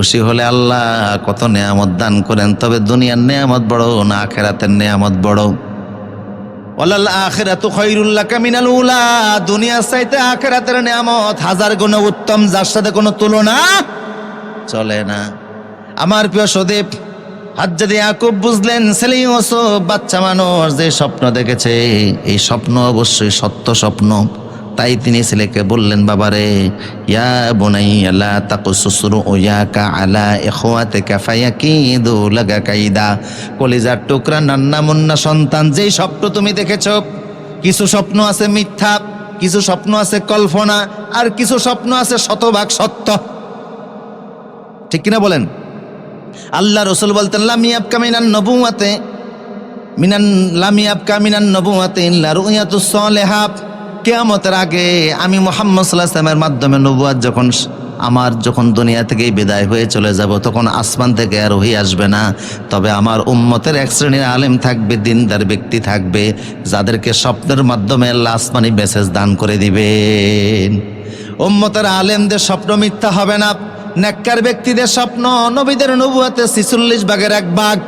খুশি হলে আল্লাহ কত নেয়ামত দান করেন, তবে দুনিয়ার নেয়ামত বড়, না আখেরাতের নেয়ামত বড়। দুনিয়ার চাইতে নিয়ামত হাজার গুণ উত্তম, যার সাথে কোনো তুলনা চলে না। আমার প্রিয় সদীপ বুঝলেন বাচ্চা মানুষ যে স্বপ্ন দেখেছে, এই স্বপ্ন অবশ্যই সত্য স্বপ্ন। তাই তিনি ছেলেকে বললেন, বাবারে, ইয়া বুনাইয়া, লা তাকুসুস রুয়াকা আলা ইখওয়াতিকা ফায়াকিদু লাকা কাইদা। কলিজার টুকরা, নান্না মুন্না সন্তান, যেই স্বপ্ন তুমি দেখেছ, কিছু স্বপ্ন আছে মিথ্যা, কিছু স্বপ্ন আছে কল্পনা, আর কিছু স্বপ্ন আছে শতভাগ সত্য। ঠিক কিনা বলেন? আল্লাহ রসুল বলতেন লামিয়াব কামিনান নবুয়াতে মিনান লামিয়াব কামিনান নবুয়াতে ইল্লা রুয়াতুস সালেহাব কেয়ামতের আগে আমি মোহাম্মদ সাল্লাহ সাল্লামের মাধ্যমে নবুয়াত যখন আমার যখন দুনিয়া থেকে বিদায় হয়ে চলে যাব, তখন আসমান থেকে আর ওহি আসবে না। তবে আমার উম্মতের এক শ্রেণির আলেম থাকবে, দিনদার ব্যক্তি থাকবে, যাদেরকে স্বপ্নের মাধ্যমে আল্লাহ আসমানি মেসেজ দান করে দিবেন। উম্মতের আলেমদের স্বপ্ন মিথ্যা হবে না। নেককার ব্যক্তিদের স্বপ্ন, নবীদের নবুয়াতে ছিচল্লিশ ভাগের এক ভাগ।